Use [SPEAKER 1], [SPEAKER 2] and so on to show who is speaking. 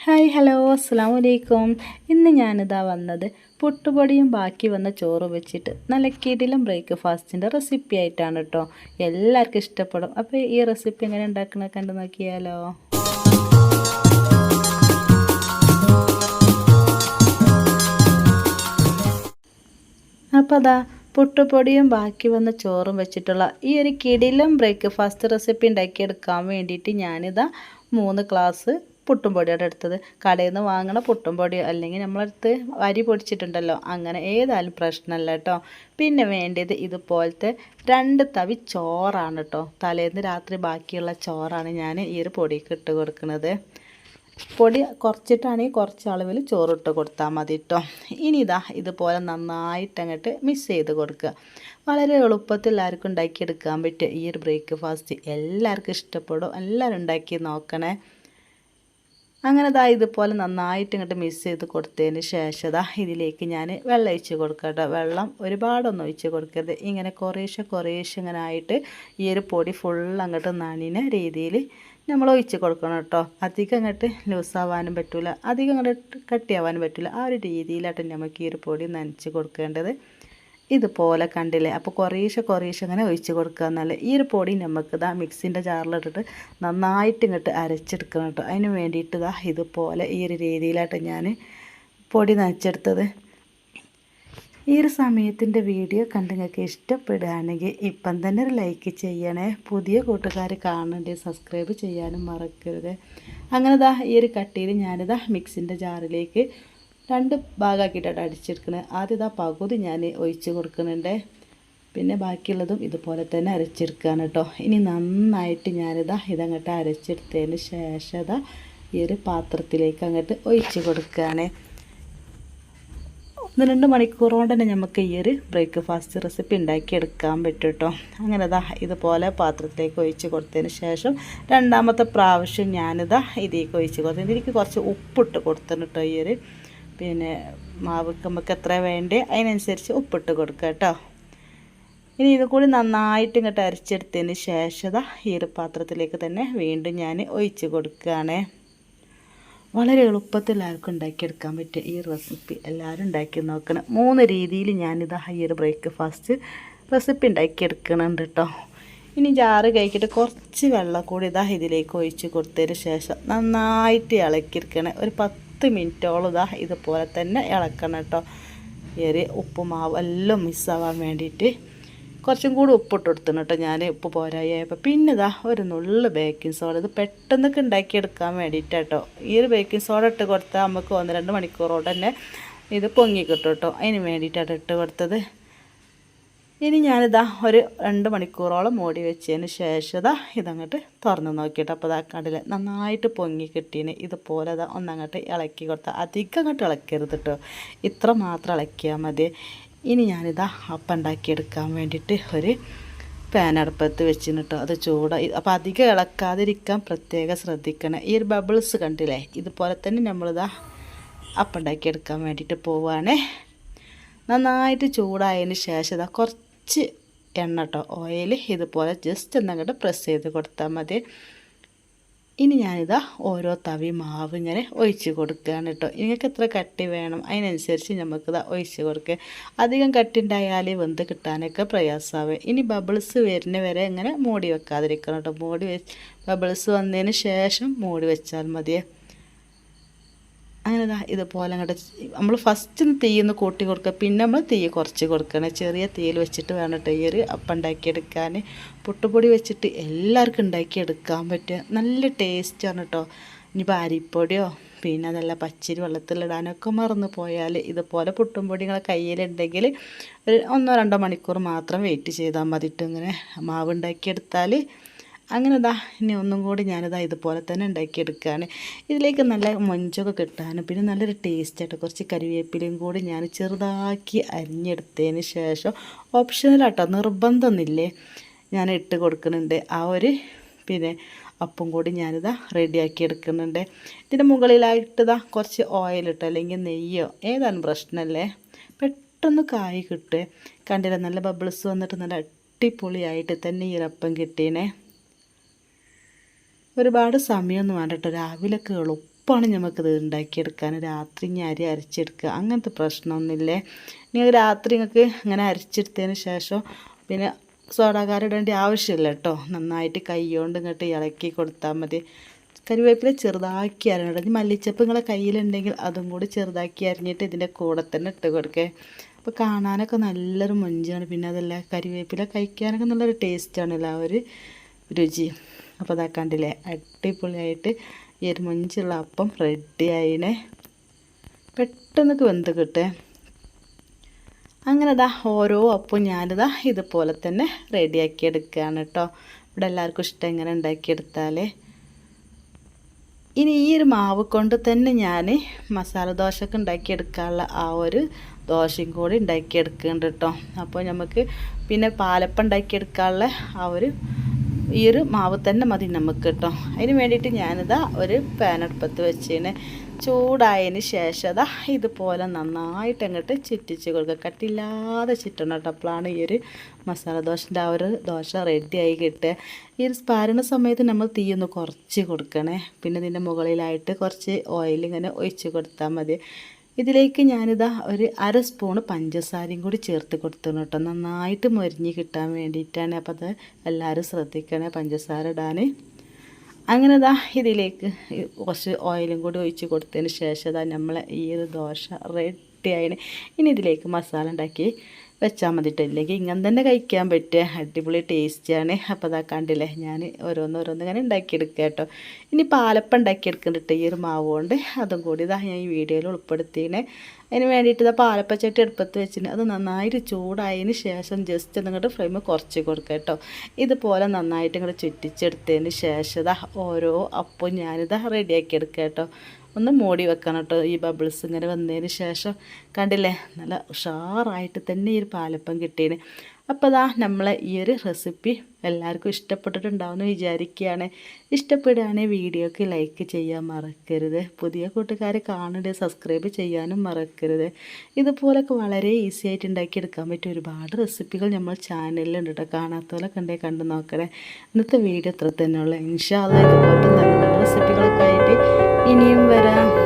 [SPEAKER 1] Hi hello അസ്സാം വലൈക്കും ഇന്ന് ഞാനിതാ വന്നത് പുട്ടുപൊടിയും ബാക്കി വന്ന ചോറും വെച്ചിട്ട് നല്ല കിടിലും ബ്രേക്ക്ഫാസ്റ്റിന്റെ റെസിപ്പി ആയിട്ടാണ് കേട്ടോ എല്ലാവർക്കും ഇഷ്ടപ്പെടും. അപ്പോൾ ഈ റെസിപ്പി എങ്ങനെ ഉണ്ടാക്കണ കണ്ടു നോക്കിയാലോ? അപ്പോൾ അതാ പുട്ടുപൊടിയും ബാക്കി വന്ന ചോറും വെച്ചിട്ടുള്ള ഈ ഒരു കിടിലും ബ്രേക്ക്ഫാസ്റ്റ് റെസിപ്പി ഉണ്ടാക്കിയെടുക്കാൻ വേണ്ടിയിട്ട് ഞാനിതാ മൂന്ന് ഗ്ലാസ് പുട്ടും പൊടിയാണ് എടുത്തത്. കടയിൽ നിന്ന് വാങ്ങണ പുട്ടും പൊടി അല്ലെങ്കിൽ നമ്മളടുത്ത് അരി പൊടിച്ചിട്ടുണ്ടല്ലോ അങ്ങനെ ഏതായാലും പ്രശ്നമല്ല കേട്ടോ പിന്നെ വേണ്ടത് ഇതുപോലത്തെ രണ്ട് തവി ചോറാണ് കേട്ടോ തലേന്ന് രാത്രി ബാക്കിയുള്ള ചോറാണ് ഞാൻ ഈ ഒരു പൊടിക്ക് ഇട്ട് കൊടുക്കുന്നത്. പൊടി കുറച്ചിട്ടാണെങ്കിൽ കുറച്ച് അളവിൽ ചോറിട്ട് കൊടുത്താൽ മതി കേട്ടോ ഇനി ഇതാ ഇതുപോലെ നന്നായിട്ട് അങ്ങോട്ട് മിക്സ് ചെയ്ത് കൊടുക്കുക. വളരെ എളുപ്പത്തിൽ എല്ലാവർക്കും ഉണ്ടാക്കിയെടുക്കാൻ പറ്റും ഈ ഒരു ബ്രേക്ക്ഫാസ്റ്റ് എല്ലാവർക്കും ഇഷ്ടപ്പെടും. എല്ലാവരും ഉണ്ടാക്കി നോക്കണേ. അങ്ങനെ ദാ ഇതുപോലെ നന്നായിട്ട് ഇങ്ങോട്ട് മിക്സ് ചെയ്ത് കൊടുത്തതിന് ശേഷം ദാ ഇതിലേക്ക് ഞാൻ വെള്ളം ഒഴിച്ച് കൊടുക്കട്ടെ വെള്ളം ഒരുപാടൊന്നും ഒഴിച്ച് കൊടുക്കരുത്. ഇങ്ങനെ കുറേശ്ശെ കുറേശ്ശെ ഇങ്ങനെ ആയിട്ട് ഈ ഒരു പൊടി ഫുൾ അങ്ങോട്ട് നനിന രീതിയിൽ നമ്മൾ ഒഴിച്ച് കൊടുക്കണം കേട്ടോ അധികം അങ്ങോട്ട് ലൂസാവാനും പറ്റില്ല അധികം അങ്ങോട്ട് കട്ടിയാവാനും പറ്റില്ല ആ ഒരു രീതിയിലായിട്ട് നമുക്ക് ഈ ഒരു പൊടി നനച്ച് കൊടുക്കേണ്ടത്. ഇതുപോലെ കണ്ടില്ലേ? അപ്പോൾ കുറേശ്ശെ കുറേശ്ശെ അങ്ങനെ ഒഴിച്ച് കൊടുക്കുക എന്നാൽ ഈ ഒരു പൊടി നമുക്ക് ഇതാ മിക്സിന്റെ ജാറിലിട്ടിട്ട് നന്നായിട്ട് ഇങ്ങോട്ട് അരച്ചെടുക്കണം കേട്ടോ. അതിന് വേണ്ടിയിട്ട് ഇതാ ഇതുപോലെ ഈ ഒരു രീതിയിലായിട്ട് ഞാൻ പൊടി നനച്ചെടുത്തത്. ഈ ഒരു സമയത്തിന്റെ വീഡിയോ കണ്ട് നിങ്ങൾക്ക് ഇഷ്ടപ്പെടുകയാണെങ്കിൽ ഇപ്പം തന്നെ ഒരു ലൈക്ക് ചെയ്യണേ. പുതിയ കൂട്ടുകാർ കാണണ്ടേ സബ്സ്ക്രൈബ് ചെയ്യാനും മറക്കരുത്. അങ്ങനെ ദാ ഈ ഒരു കട്ടിയിൽ ഞാനിതാ മിക്സിന്റെ ജാറിലേക്ക് രണ്ട് ഭാഗമാക്കിയിട്ടാണ് അടിച്ചെടുക്കുന്നത് ആദ്യം ഇതാ പകുതി ഞാൻ ഒഴിച്ച് കൊടുക്കുന്നുണ്ട്. പിന്നെ ബാക്കിയുള്ളതും ഇതുപോലെ തന്നെ അരച്ചെടുക്കുകയാണ് കേട്ടോ. ഇനി നന്നായിട്ട് ഞാനിതാ ഇതങ്ങോട്ട് അരച്ചെടുത്തതിന് ശേഷം ഇതാ ഈ ഒരു പാത്രത്തിലേക്ക് അങ്ങോട്ട് ഒഴിച്ച് കൊടുക്കുകയാണ്. ഒന്ന് രണ്ട് മണിക്കൂർ കൊണ്ട് തന്നെ നമുക്ക് ഈ ഒരു ബ്രേക്ക്ഫാസ്റ്റ് റെസിപ്പി ഉണ്ടാക്കിയെടുക്കാൻ പറ്റും കേട്ടോ. അങ്ങനെ ഇതാ ഇതുപോലെ പാത്രത്തിലേക്ക് ഒഴിച്ച് കൊടുത്തതിന് ശേഷം രണ്ടാമത്തെ പ്രാവശ്യം ഞാനിതാ ഇതിലേക്ക് ഒഴിച്ച് കൊടുത്തു എനിക്ക് കുറച്ച് ഉപ്പിട്ട് കൊടുത്തിട്ടുണ്ട് കേട്ടോ ഈ ഒരു പിന്നെ മാവ് നമുക്ക് എത്ര വേണ്ടേ അതിനനുസരിച്ച് ഉപ്പിട്ട് കൊടുക്കുക കേട്ടോ. ഇനി ഇത് കൂടി നന്നായിട്ട് ഇങ്ങോട്ട് അരച്ചെടുത്തതിന് ശേഷം ഈ ഒരു പാത്രത്തിലേക്ക് തന്നെ വീണ്ടും ഞാൻ ഒഴിച്ച് കൊടുക്കുകയാണ്. വളരെ എളുപ്പത്തിൽ എല്ലാവർക്കും ഉണ്ടാക്കിയെടുക്കാൻ പറ്റിയ ഈ റെസിപ്പി എല്ലാവരും ഉണ്ടാക്കി നോക്കണം. മൂന്ന് രീതിയിൽ ഞാനിത് ഒരു ബ്രേക്ക്ഫാസ്റ്റ് റെസിപ്പി ഉണ്ടാക്കിയെടുക്കണുണ്ട് കേട്ടോ. ഇനി ജാറ് കഴിക്കിട്ട് കുറച്ച് വെള്ളം കൂടി ഇതാ ഇതിലേക്ക് ഒഴിച്ച് കൊടുത്തതിന് ശേഷം നന്നായിട്ട് ഇളക്കിയെടുക്കണേ ഒരു പത്ത് മിനിറ്റോളം ഇതാ ഇതുപോലെ തന്നെ ഇളക്കണം കേട്ടോ. ഈ ഉപ്പുമാവ് എല്ലാം മിസ്സാവാൻ വേണ്ടിയിട്ട് കുറച്ചും കൂടി ഉപ്പിട്ട് കൊടുത്തു കേട്ടോ ഞാൻ ഉപ്പ് പോരായപ്പോൾ പിന്നെ ഇതാ ഒരു നുള്ള് ബേക്കിംഗ് സോഡ ഇത് പെട്ടെന്നൊക്കെ ഉണ്ടാക്കിയെടുക്കാൻ വേണ്ടിയിട്ട് ഈ ഒരു ബേക്കിംഗ് സോഡ ഇട്ട് കൊടുത്താൽ നമുക്ക് ഒന്ന് രണ്ട് മണിക്കൂറോടെ തന്നെ ഇത് പൊങ്ങി കിട്ടും കേട്ടോ. അതിന് വേണ്ടിയിട്ടാണ് ഇട്ട് കൊടുത്തത്. ഇനി ഞാനിതാ ഒരു രണ്ട് മണിക്കൂറോളം മൂടി വെച്ചതിന് ശേഷം ഇതാ ഇതങ്ങോട്ട് തുറന്ന് നോക്കിയിട്ട് അപ്പോൾ ഇതാ കണ്ടില്ല നന്നായിട്ട് പൊങ്ങി കിട്ടിയതിന് ഇതുപോലെ ഇതാ ഒന്നങ്ങോട്ട് ഇളക്കി കൊടുത്താൽ അധികം അങ്ങോട്ട് ഇളക്കരുത് കേട്ടോ ഇത്ര മാത്രം ഇളക്കിയാൽ മതി. ഇനി ഞാനിതാ അപ്പം ഉണ്ടാക്കിയെടുക്കാൻ വേണ്ടിയിട്ട് ഒരു പാൻ അടുപ്പത്ത് കേട്ടോ അത് ചൂട. അപ്പോൾ അധികം ഇളക്കാതിരിക്കാൻ പ്രത്യേകം ശ്രദ്ധിക്കണം. ഈ ഒരു ബബിൾസ് കണ്ടില്ലേ ഇതുപോലെ തന്നെ നമ്മളിതാ അപ്പം ഉണ്ടാക്കിയെടുക്കാൻ വേണ്ടിയിട്ട് പോവുകയാണേ നന്നായിട്ട് ചൂടായതിന് ശേഷം ഇതാ കുറച്ച് എണ്ണ കേട്ടോ ഓയിൽ ഇതുപോലെ ജസ്റ്റ് ഒന്നങ്ങോട്ട് പ്രസ് ചെയ്ത് കൊടുത്താൽ മതി. ഇനി ഞാനിതാ ഓരോ തവി മാവ് ഇങ്ങനെ ഒഴിച്ച് കൊടുക്കുകയാണ് കേട്ടോ നിങ്ങൾക്ക് എത്ര കട്ടി വേണം അതിനനുസരിച്ച് നമുക്കിതാ ഒഴിച്ച് കൊടുക്കുക അധികം കട്ടി ഉണ്ടായാൽ വെന്ത് കിട്ടാനൊക്കെ പ്രയാസമാവും ഇനി ബബിൾസ് വരുന്ന വരെ ഇങ്ങനെ മൂടി വെക്കാതിരിക്കണം കേട്ടോ മൂടി ബബിൾസ് വന്നതിന് ശേഷം മൂടി വെച്ചാൽ മതിയേ. അങ്ങനെ ഇതാ ഇതുപോലെ അങ്ങോട്ട് നമ്മൾ ഫസ്റ്റ് തീയൊന്ന് കൂട്ടി കൊടുക്കുക പിന്നെ നമ്മൾ തീ കുറച്ച് കൊടുക്കണം. ചെറിയ തീയിൽ വെച്ചിട്ട് വേണം കേട്ടോ ഈ ഒരു അപ്പം ഉണ്ടാക്കിയെടുക്കാൻ. പുട്ടുപൊടി വെച്ചിട്ട് എല്ലാവർക്കും ഉണ്ടാക്കിയെടുക്കാൻ പറ്റുക. നല്ല ടേസ്റ്റാണ് കേട്ടോ ഇനിയിപ്പോൾ അരിപ്പൊടിയോ പിന്നെ അതല്ല പച്ചരി വെള്ളത്തിലിടാനൊക്കെ മറന്നു പോയാൽ ഇതുപോലെ പുട്ടും പൊടി നിങ്ങളെ കയ്യിലുണ്ടെങ്കിൽ ഒരു ഒന്നോ രണ്ടോ മണിക്കൂർ മാത്രം വെയിറ്റ് ചെയ്താൽ മതിയിട്ട് ഇങ്ങനെ. മാവ് ഉണ്ടാക്കിയെടുത്താൽ അങ്ങനെ ഇതാ ഇനി ഒന്നും കൂടി ഞാനിതാ ഇതുപോലെ തന്നെ ഉണ്ടാക്കിയെടുക്കുകയാണ് ഇതിലേക്ക് നല്ല മൊഞ്ചൊക്കെ കിട്ടാനും പിന്നെ നല്ലൊരു ടേസ്റ്റായിട്ട് കുറച്ച് കരിവേപ്പിലയും കൂടി ഞാൻ ചെറുതാക്കി അരിഞ്ഞെടുത്തതിന് ശേഷം ഓപ്ഷനിലാട്ടോ നിർബന്ധമൊന്നുമില്ലേ? ഞാൻ ഇട്ട് കൊടുക്കുന്നുണ്ട്. ആ ഒരു പിന്നെ അപ്പം കൂടി ഞാനിതാ റെഡിയാക്കി എടുക്കുന്നുണ്ട്. ഇതിന്റെ മുകളിലായിട്ട് ഇതാ കുറച്ച് ഓയിലിട്ടോ അല്ലെങ്കിൽ നെയ്യോ ഏതാണ് പ്രശ്നമല്ലേ? പെട്ടെന്ന് കായ് കിട്ടുക കണ്ടില്ല നല്ല ബബിൾസ് വന്നിട്ട് നല്ല അടിപൊളിയായിട്ട് തന്നെ ഈ ഒരപ്പം ഒരുപാട് സമയമൊന്നും വേണ്ട കേട്ടോ. രാവിലെയൊക്കെ എളുപ്പമാണ് നമുക്കിത് ഉണ്ടാക്കിയെടുക്കാൻ. രാത്രി ഇനി അരി അരച്ചെടുക്കുക. അങ്ങനത്തെ പ്രശ്നമൊന്നുമില്ലേ. ഇനി രാത്രി നിങ്ങൾക്ക് അങ്ങനെ അരച്ചെടുത്തതിന് ശേഷം പിന്നെ സോഡാക്കാരം ഇടേണ്ട ആവശ്യമില്ല കേട്ടോ. നന്നായിട്ട് കൈകൊണ്ട് ഇങ്ങോട്ട് ഇളക്കി കൊടുത്താൽ മതി. കറിവേപ്പില ചെറുതാക്കി അരിഞ്ഞിട്ട് ഇനി മല്ലിച്ചപ്പ് നിങ്ങളെ കയ്യിലുണ്ടെങ്കിൽ അതും കൂടി ചെറുതാക്കി അരിഞ്ഞിട്ട് ഇതിന്റെ കൂടെ തന്നെ ഇട്ട് കൊടുക്കേ. അപ്പോൾ കാണാനൊക്കെ നല്ലൊരു മൊഞ്ചാണ്. പിന്നെ അതല്ല കറിവേപ്പില കഴിക്കാനൊക്കെ നല്ലൊരു ടേസ്റ്റാണല്ലോ ആ ഒരു രുചി. അപ്പോൾ അതാ കണ്ടില്ലേ? അടിപൊളിയായിട്ട് ഈ ഒരു മൊഞ്ചുള്ള അപ്പം റെഡി ആയിനെ. പെട്ടെന്നൊക്കെ വെന്ത് കിട്ടേ. അങ്ങനെ ദാ ഓരോ അപ്പവും ഞാനിതാ ഇതുപോലെ തന്നെ റെഡിയാക്കി എടുക്കുകയാണ് കേട്ടോ ഇവിടെ എല്ലാവർക്കും ഇഷ്ടം എങ്ങനെ ഉണ്ടാക്കിയെടുത്താലേ ഇനി ഈ ഒരു മാവ് കൊണ്ട് തന്നെ ഞാൻ മസാല ദോശക്ക് ഉണ്ടാക്കിയെടുക്കാനുള്ള ആ ഒരു ദോശയും കൂടി ഉണ്ടാക്കിയെടുക്കുന്നുണ്ട് കേട്ടോ അപ്പോൾ നമുക്ക് പിന്നെ പാലപ്പം ഉണ്ടാക്കിയെടുക്കാനുള്ള ആ ഒരു ഈ ഒരു മാവ് തന്നെ മതി നമുക്ക് കേട്ടോ. അതിന് വേണ്ടിയിട്ട് ഞാനിതാ ഒരു പാനടുപ്പത്ത് വെച്ചതിന് ചൂടായതിന് ശേഷം അതാ ഇതുപോലെ നന്നായിട്ട് അങ്ങോട്ട് ചുറ്റിച്ച് കൊടുക്കുക കട്ടില്ലാതെ ചുറ്റണം കേട്ടോ ഈ ഒരു മസാല ദോശന്റെ ആ ഒരു ദോശ റെഡിയായി കിട്ടുക. ഈ ഒരു സ്പാരണ സമയത്ത് നമ്മൾ തീയൊന്ന് കുറച്ച് കൊടുക്കണേ. പിന്നെ ഇതിന്റെ മുകളിലായിട്ട് കുറച്ച് ഓയിൽ ഇങ്ങനെ ഒഴിച്ച് കൊടുത്താൽ മതി. ഇതിലേക്ക് ഞാനിതാ ഒരു അര സ്പൂണ് പഞ്ചസാരയും കൂടി ചേർത്ത് കൊടുത്തു കേട്ടോ. നന്നായിട്ട് മൊരിഞ്ഞ് കിട്ടാൻ വേണ്ടിയിട്ടാണ്. അപ്പോൾ അത് എല്ലാവരും ശ്രദ്ധിക്കണേ പഞ്ചസാര ഇടാൻ അങ്ങനെ ഇതാ ഇതിലേക്ക് കുറച്ച് ഓയിലും കൂടി ഒഴിച്ച് കൊടുത്തതിന് ശേഷം ദാ നമ്മളെ ഈ ഒരു ദോശ റെഡി ആയിന്. ഇനി ഇതിലേക്ക് മസാല ഉണ്ടാക്കി വെച്ചാൽ മതിട്ടോ ഇല്ലെങ്കിൽ ഇങ്ങനെ തന്നെ കഴിക്കാൻ പറ്റുക അടിപൊളി ടേസ്റ്റിയാണ് അപ്പോൾ അതാ കണ്ടില്ലേ ഞാൻ ഓരോന്ന് ഇങ്ങനെ ഉണ്ടാക്കിയെടുക്കുക കേട്ടോ. ഇനി പാലപ്പം ഉണ്ടാക്കിയെടുക്കുന്നുണ്ട് ഈ ഒരു മാവ് കൊണ്ട്. അതും കൂടി ഇതാ ഞാൻ ഈ വീഡിയോയിൽ ഉൾപ്പെടുത്തിയേ അതിന് വേണ്ടിയിട്ട് ഇതാ പാലപ്പച്ചട്ടി എടുപ്പത്ത് വെച്ചിട്ട് അത് നന്നായിട്ട് ചൂടായതിന് ശേഷം ജസ്റ്റ് നിങ്ങളുടെ ഫ്ലെയിം കുറച്ച് കൊടുക്കുക കേട്ടോ. ഇതുപോലെ നന്നായിട്ട് ഇങ്ങോട്ട് ചുറ്റിച്ചെടുത്തതിന് ശേഷം ഇതാ ഓരോ അപ്പം ഞാനിതാ റെഡിയാക്കി എടുക്കുക കേട്ടോ. ഒന്ന് മൂടി വെക്കണം കേട്ടോ ഈ ബബിൾസ് ഇങ്ങനെ വന്നതിന് ശേഷം കണ്ടില്ലേ നല്ല ഉഷാറായിട്ട് തന്നെ ഈ ഒരു പാലപ്പം കിട്ടിയത് അപ്പോൾ അതാ നമ്മളെ ഈ ഒരു റെസിപ്പി എല്ലാവർക്കും ഇഷ്ടപ്പെട്ടിട്ടുണ്ടാവുമെന്ന് വിചാരിക്കുകയാണ്. ഇഷ്ടപ്പെടുകയാണെങ്കിൽ വീഡിയോക്ക് ലൈക്ക് ചെയ്യാൻ മറക്കരുത്. പുതിയ കൂട്ടുകാർ കാണേണ്ടത് സബ്സ്ക്രൈബ് ചെയ്യാനും മറക്കരുത്. ഇതുപോലൊക്കെ വളരെ ഈസി ആയിട്ട് ഉണ്ടാക്കിയെടുക്കാൻ പറ്റിയ ഒരുപാട് റെസിപ്പികൾ നമ്മൾ ചാനലിലുണ്ട് കേട്ടോ കാണാത്തവരൊക്കെ ഉണ്ടെങ്കിൽ കണ്ടു നോക്കണേ. ഇന്നത്തെ വീഡിയോ ഇത്ര തന്നെയുള്ള ഇൻഷാല്ല നല്ല നല്ല റെസിപ്പികളൊക്കെ ആയിട്ട് ഇനിയും വരാം.